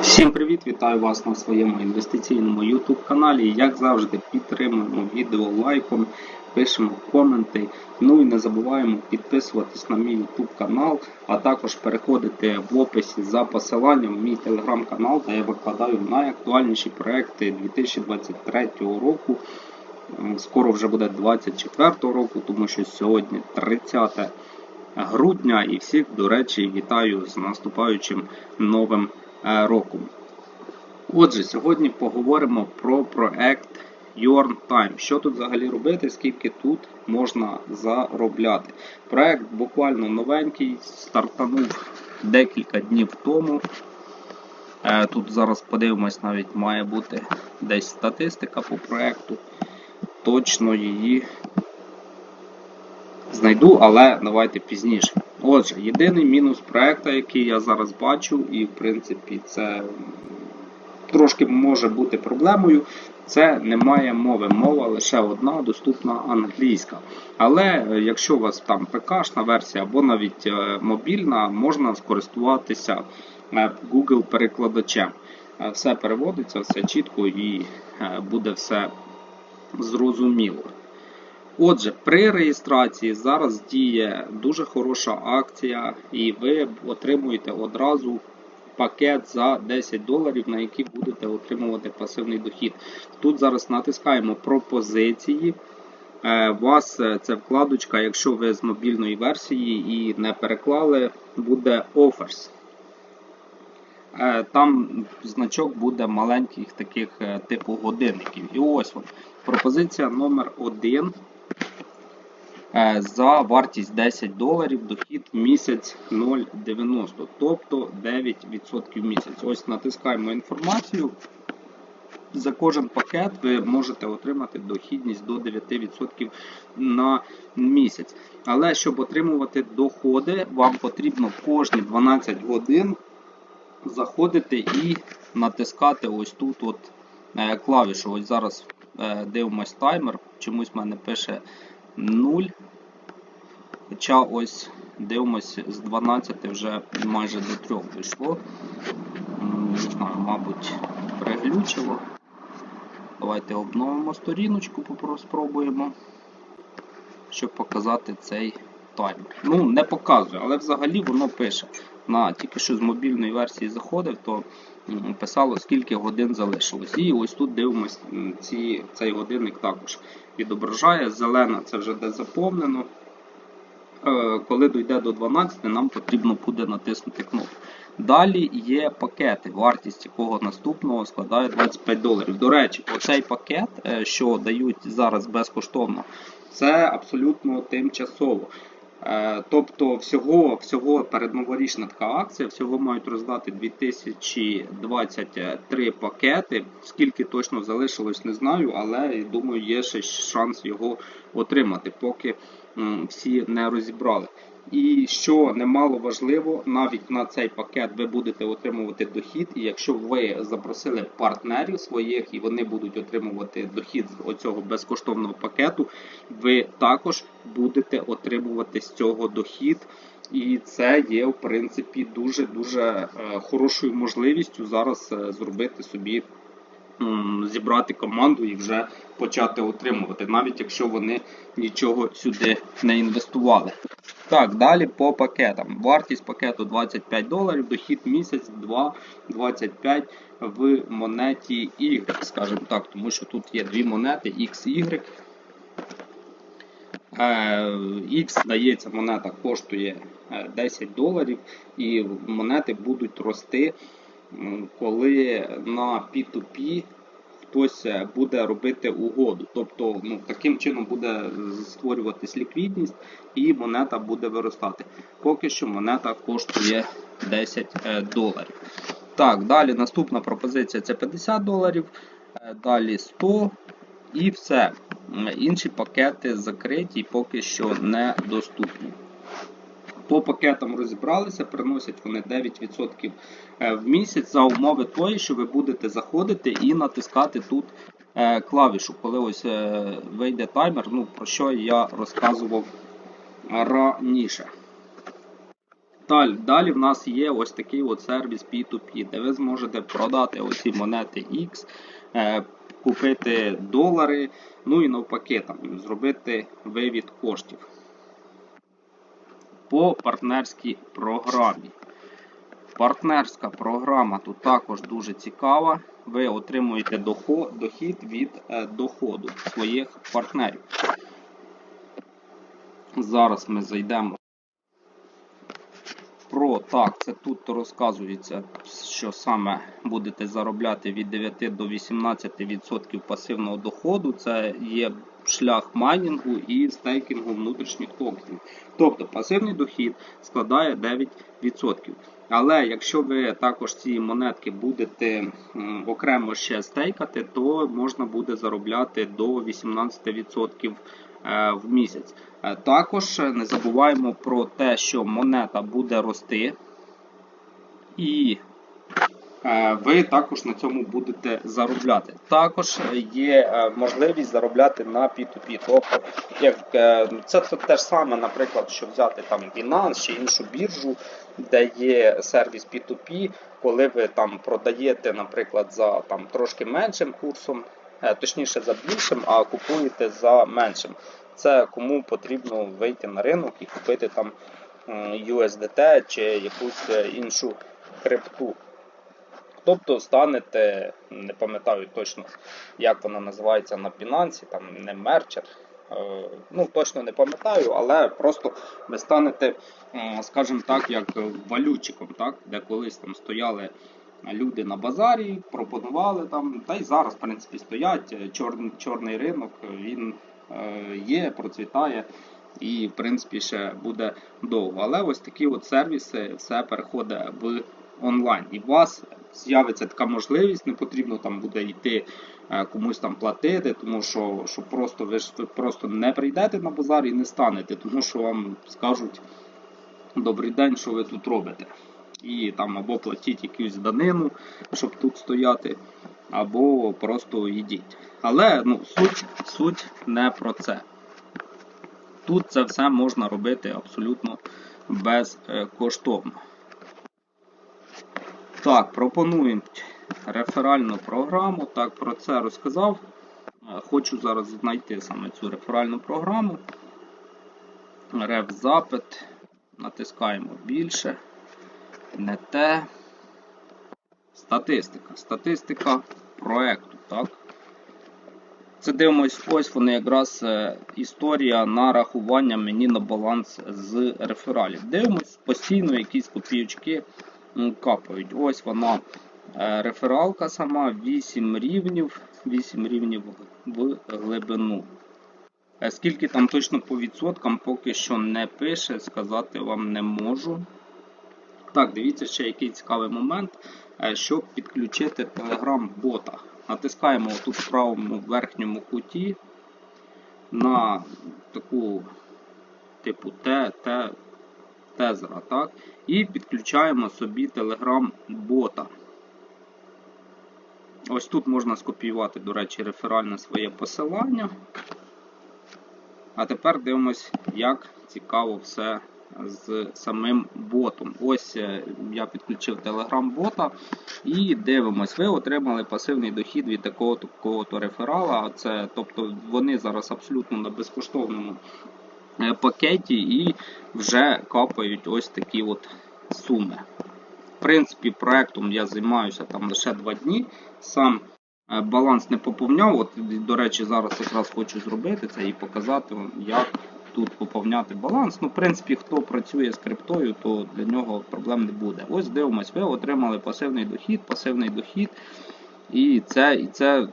Всім привіт! Вітаю вас на своєму інвестиційному YouTube каналі. Як завжди, підтримуємо відео лайком, пишемо коменти. Ну і не забуваємо підписуватись на мій YouTube канал, а також переходити в описі за посиланням в мій телеграм-канал, де я викладаю найактуальніші проекти 2023 року. Скоро вже буде 24 року, тому що сьогодні 30 грудня і всіх, до речі, вітаю з наступаючим новим е, роком. Отже, сьогодні поговоримо про проект Your Time. Що тут взагалі робити, скільки тут можна заробляти. Проект буквально новенький, стартанув декілька днів тому. Е, Тут зараз подивимось, навіть має бути десь статистика по проекту. Точно її знайду, але давайте пізніше. Отже, єдиний мінус проекту, який я зараз бачу, і в принципі це трошки може бути проблемою. Це немає мови. Мова лише одна, доступна англійська. Але е, якщо у вас там ПКшна версія або навіть е, мобільна, можна скористуватися е, Google перекладачем. Е, Все переводиться, все чітко і буде все зрозуміло. Отже, при реєстрації зараз діє дуже хороша акція, і ви отримуєте одразу пакет за 10 доларів, на який будете отримувати пасивний дохід. Тут зараз натискаємо пропозиції. Е, У вас е, це вкладочка, якщо ви з мобільної версії і не переклали, буде Offers. Е, Там значок буде маленьких таких типу годинників. І ось він. Пропозиція номер 1 за вартість 10 доларів, дохід місяць 0,90, тобто 9% в місяць. Ось натискаємо інформацію. За кожен пакет ви можете отримати дохідність до 9% на місяць. Але щоб отримувати доходи, вам потрібно кожні 12 годин заходити і натискати ось тут от е, клавішу. Ось зараз е, дивимось таймер. Чомусь в мене пише 0. Хоча ось дивимось з 12 вже майже до 3 дійшло. Не знаю, мабуть, приглючило. Давайте обновимо сторіночку, спробуємо, щоб показати цей таймер. Ну, не показує, але взагалі воно пише. На тільки що з мобільної версії заходив, то писало скільки годин залишилось. І ось тут дивимось, ці, цей годинник також відображає. Зелена це вже де заповнено. Е, Коли дійде до 12, нам потрібно буде натиснути кнопку. Далі є пакети, вартість якого наступного складає 25 доларів. До речі, оцей пакет, е, що дають зараз безкоштовно, це абсолютно тимчасово. Е, Тобто всього, всього передноворічна така акція, всього мають роздати 2023 пакети. Скільки точно залишилось, не знаю, але думаю, є ще шанс його отримати, поки всі не розібрали. І що немало важливо, навіть на цей пакет ви будете отримувати дохід. І якщо ви запросили партнерів своїх і вони будуть отримувати дохід з оцього безкоштовного пакету, ви також будете отримувати з цього дохід. І це є в принципі дуже дуже хорошою можливістю зараз е, зробити собі зібрати команду і вже почати отримувати, навіть якщо вони нічого сюди не інвестували. Так, далі по пакетам. Вартість пакету 25 доларів, дохід місяць 2,25 в монеті Y, скажімо так, тому що тут є дві монети XY. Е, X, здається, монета коштує е, 10 доларів, і монети будуть рости, коли на P2P хтось е, буде робити угоду. Тобто ну, таким чином буде створюватись ліквідність і монета буде виростати. Поки що монета коштує 10 е, доларів. Так, далі наступна пропозиція це 50 доларів, е, далі 100 і все. Інші пакети закриті, поки що недоступні. По пакетам розібралися, приносять вони 9% е, в місяць за умови тої, що ви будете заходити і натискати тут е, клавішу, коли ось е, вийде таймер, ну про що я розказував раніше. Далі, в нас є ось такий от сервіс P2P, де ви зможете продати оці монети X, купити долари, ну і навпаки, там, зробити вивід коштів по партнерській програмі. Партнерська програма тут також дуже цікава. Ви отримуєте дохід від е, доходу своїх партнерів. Зараз ми зайдемо. Про так, це тут розказується, що саме будете заробляти від 9 до 18% пасивного доходу. Це є шлях майнінгу і стейкінгу внутрішніх токенів. Тобто пасивний дохід складає 9%. Але якщо ви також ці монетки будете окремо ще стейкати, то можна буде заробляти до 18% е, в місяць. Е, Також не забуваємо про те, що монета буде рости, і е, ви також на цьому будете заробляти. Також є е, можливість заробляти на P2P. Тобто, як, е, це те ж саме, наприклад, що взяти там Binance чи іншу біржу, де є сервіс P2P, коли ви там продаєте, наприклад, за там трошки меншим курсом, е, точніше за більшим, а купуєте за меншим. Це кому потрібно вийти на ринок і купити там USDT чи якусь е, іншу крипту. Тобто станете, не пам'ятаю точно, як вона називається на Binance, там не мерчер. е, Ну, точно не пам'ятаю, але просто ви станете, скажімо так, як валютчиком, так? де колись там стояли люди на базарі, пропонували там, та й зараз, в принципі, стоять. е, Чорний, чорний ринок, він е, є, процвітає. І, в принципі, ще буде довго. Але ось такі от сервіси все переходить в онлайн. І у вас з'явиться така можливість, не потрібно там буде йти е, комусь там платити, тому що, що просто ви ж просто не прийдете на базар і не станете, тому що вам скажуть добрий день, що ви тут робите. І там або платіть якусь данину, щоб тут стояти, або просто йдіть. Але ну, суть, суть не про це. Тут це все можна робити абсолютно безкоштовно. Так, пропонуємо реферальну програму. Так, про це розказав. Хочу зараз знайти саме цю реферальну програму. Реф-запит. Натискаємо більше. Не те. Статистика. Статистика проекту. Так. Це дивимось, ось вони якраз е, історія нарахування мені на баланс з рефералів. Дивимось, постійно якісь копійочки капають. Ось вона е, рефералка сама, 8 рівнів, 8 рівнів в глибину. Е, Скільки там точно по відсоткам поки що не пише, сказати вам не можу. Так, дивіться ще який цікавий момент, е, щоб підключити Telegram-бота. Натискаємо тут в правому верхньому куті на таку типу Т, Т, тезера, так? І підключаємо собі Telegram-бота. Ось тут можна скопіювати, до речі, реферальне своє посилання. А тепер дивимось, як цікаво все з самим ботом. Ось е, я підключив Telegram-бота і дивимось, ви отримали пасивний дохід від такого такого то реферала. Це, тобто вони зараз абсолютно на безкоштовному е, пакеті і вже капають ось такі от суми. В принципі, проектом я займаюся там лише 2 дні. Сам е, баланс не поповняв. От, до речі, зараз якраз хочу зробити це і показати вам, як тут поповняти баланс. Ну, в принципі, хто працює з криптою, то для нього проблем не буде. Ось дивимось, ви отримали пасивний дохід, пасивний дохід. І це, і це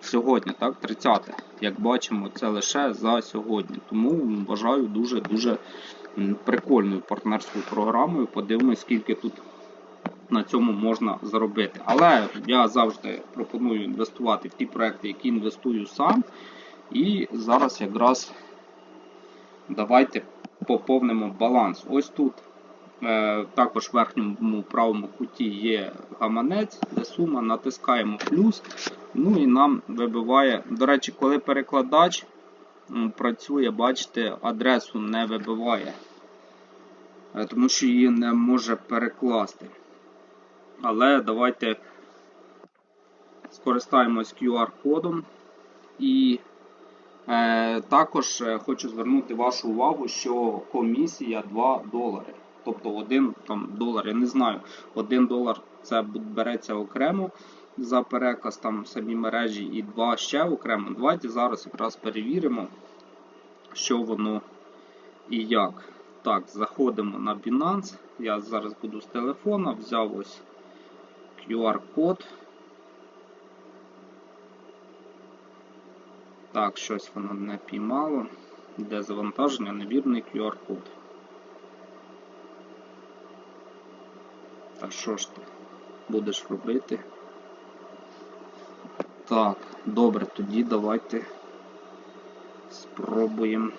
сьогодні, так, 30 те Як бачимо, це лише за сьогодні. Тому вважаю дуже-дуже прикольною партнерською програмою. Подивимось, скільки тут на цьому можна заробити. Але я завжди пропоную інвестувати в ті проекти, які інвестую сам. І зараз якраз давайте поповнимо баланс. Ось тут е, також в верхньому правому куті є гаманець, де сума, натискаємо плюс. Ну і нам вибиває. До речі, коли перекладач працює, бачите, адресу не вибиває. е, тому що її не може перекласти. Але давайте скористаємось QR-кодом і також е, хочу звернути вашу увагу, що комісія 2 долари. Тобто 1 там, долар, я не знаю, 1 долар це береться окремо за переказ там в самій мережі і 2 ще окремо. Давайте зараз якраз перевіримо, що воно і як. Так, заходимо на Binance. Я зараз буду з телефона, взяв ось QR-код. Так, щось воно не піймало. Де завантаження, невірний QR-код. Та що ж ти будеш робити? Так, добре, тоді давайте спробуємо.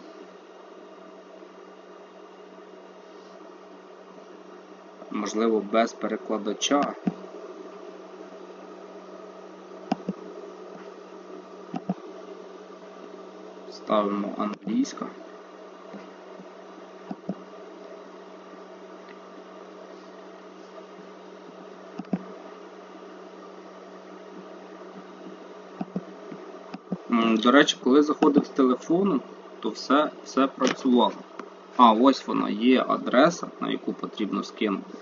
Можливо, без перекладача. Ставимо англійська. До речі, коли заходив з телефону, то все, все працювало. А, ось вона є адреса, на яку потрібно скинути.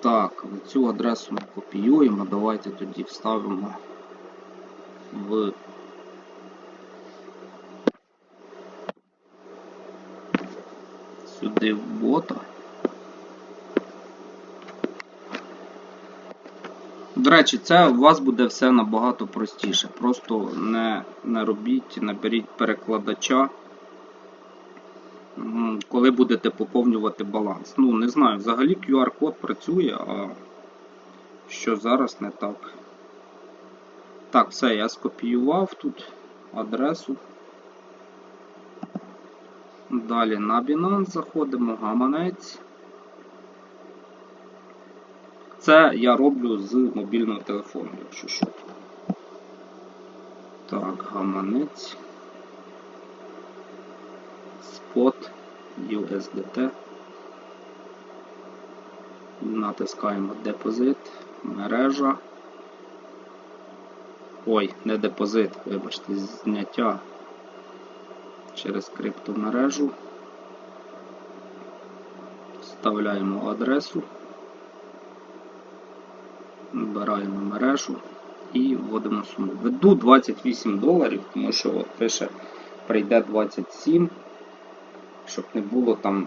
Так, цю адресу ми копіюємо. Давайте тоді вставимо в сюди в бота. До речі, це у вас буде все набагато простіше. Просто не, не робіть, не беріть перекладача, коли будете поповнювати баланс. Ну, не знаю, взагалі QR-код працює, а що зараз не так. Так, все, я скопіював тут адресу. Далі на Binance заходимо, гаманець. Це я роблю з мобільного телефону, якщо що. Так, гаманець. Spot USDT. Натискаємо депозит, мережа. Ой, не депозит, вибачте, зняття через криптомережу. Вставляємо адресу. Вибираємо мережу і вводимо суму. Веду 28 доларів, тому що от пише прийде 27, щоб не було там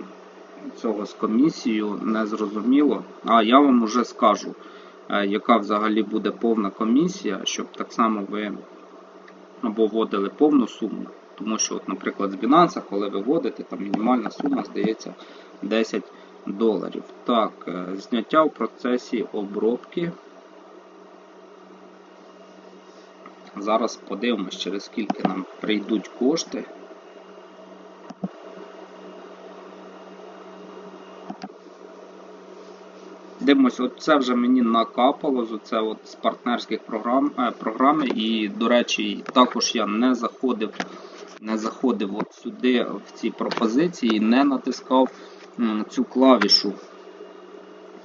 цього з комісією, не зрозуміло. А я вам уже скажу, е, яка взагалі буде повна комісія, щоб так само ви або вводили повну суму. Тому що, от, наприклад, з Binance, коли ви вводите, там мінімальна сума здається 10 доларів. Так, е, зняття в процесі обробки. Зараз подивимось, через скільки нам прийдуть кошти. Дивимось, от це вже мені накапало з оце от з партнерських програм, е, програми. І, до речі, також я не заходив, не заходив от сюди в ці пропозиції, не натискав цю клавішу.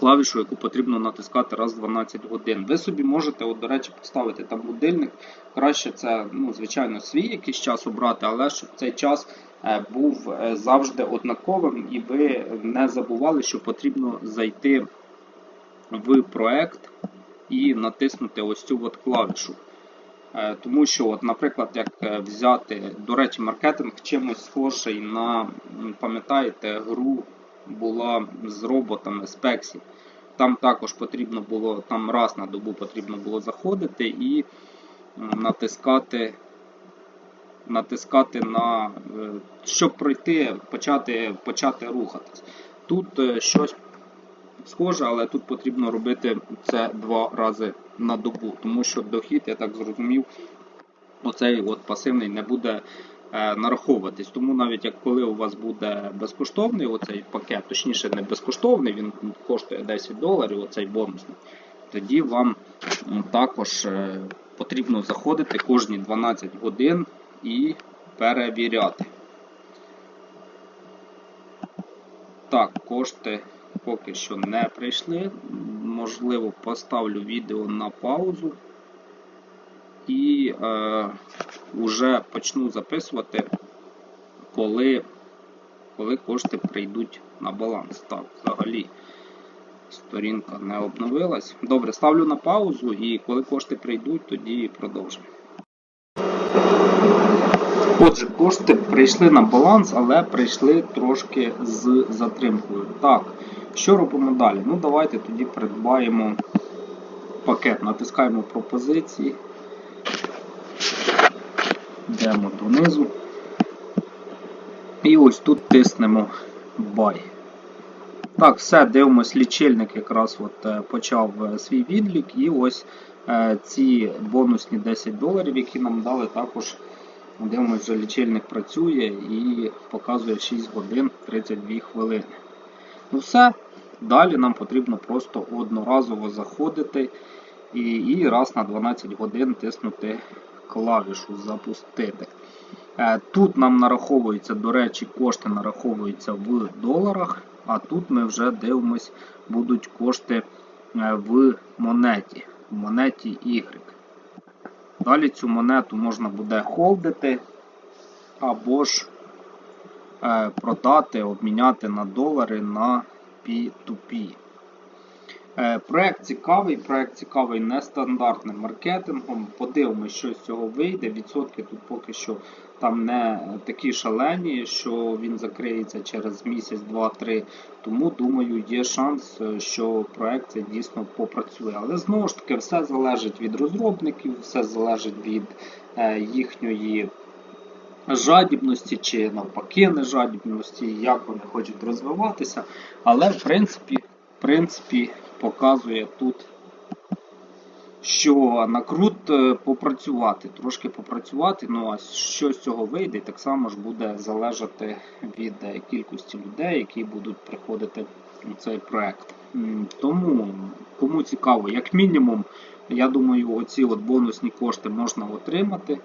Клавішу, яку потрібно натискати раз в 12 годин. Ви собі можете, от, до речі, поставити там будильник. Краще це, ну, звичайно, свій якийсь час обрати, але щоб цей час е, був е, завжди однаковим, і ви не забували, що потрібно зайти в проект і натиснути ось цю от клавішу. Е, Тому що, от, наприклад, як е, взяти, до речі, маркетинг чимось схожий на, пам'ятаєте, гру була з роботами з Pexi. Там також потрібно було, там раз на добу потрібно було заходити і натискати, натискати на, е, щоб пройти, почати, почати рухатись. Тут щось схоже, але тут потрібно робити це два рази на добу, тому що дохід, я так зрозумів, оцей от пасивний не буде е, нараховуватись. Тому навіть як коли у вас буде безкоштовний оцей пакет, точніше не безкоштовний, він коштує 10 доларів, оцей бонусний, тоді вам також е, потрібно заходити кожні 12 годин і перевіряти. Так, кошти поки що не прийшли. Можливо, поставлю відео на паузу і е, вже почну записувати, коли, коли кошти прийдуть на баланс. Так, взагалі сторінка не обновилась. Добре, ставлю на паузу і коли кошти прийдуть, тоді продовжимо. Отже, кошти прийшли на баланс, але прийшли трошки з затримкою. Так, що робимо далі? Ну, давайте тоді придбаємо пакет, натискаємо пропозиції. Йдемо донизу. І ось тут тиснемо Buy. Так, все, дивимось, лічильник якраз от е, почав е, свій відлік, і ось е, ці бонусні 10 доларів, які нам дали, також дивимось, вже лічильник працює і показує 6 годин 32 хвилини. Ну все, далі нам потрібно просто одноразово заходити і, і раз на 12 годин тиснути клавішу Запустити. Е, Тут нам нараховуються, до речі, кошти нараховуються в доларах, а тут ми вже дивимось, будуть кошти е, в монеті, в монеті Y. Далі цю монету можна буде холдити або ж продати, обміняти на долари на P2P. Е, Проект цікавий, проект цікавий нестандартним маркетингом. Подивимось, що з цього вийде. Відсотки тут поки що там не такі шалені, що він закриється через місяць, два-три. Тому думаю, є шанс, е, що проект це дійсно попрацює. Але знову ж таки, все залежить від розробників, все залежить від е, їхньої. Жадібності чи навпаки нежадібності, як вони хочуть розвиватися. Але в принципі, в принципі показує тут, що накрут е, попрацювати, трошки попрацювати, ну а що з цього вийде, так само ж буде залежати від е, кількості людей, які будуть приходити у цей проект. Тому, кому цікаво, як мінімум, я думаю, оці от бонусні кошти можна отримати,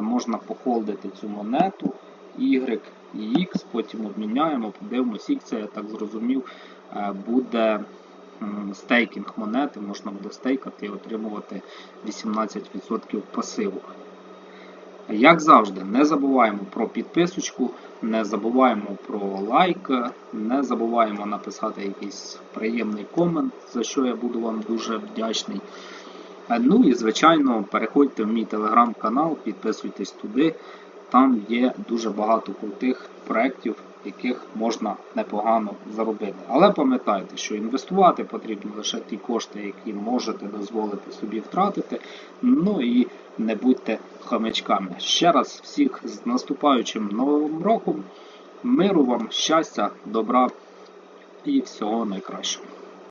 можна похолдити цю монету. Y і X, потім обміняємо, подивимось, X, це я так зрозумів, е, буде стейкінг монети, можна буде стейкати і отримувати 18% пасиву. Як завжди, не забуваємо про підписочку, не забуваємо про лайк, не забуваємо написати якийсь приємний комент, за що я буду вам дуже вдячний. Е, Ну і, звичайно, переходьте в мій телеграм-канал, підписуйтесь туди. Там є дуже багато крутих проєктів, яких можна непогано заробити. Але пам'ятайте, що інвестувати потрібно лише ті кошти, які можете дозволити собі втратити. Ну і не будьте хамячками. Ще раз всіх з наступаючим новим роком. Миру вам, щастя, добра і всього найкращого.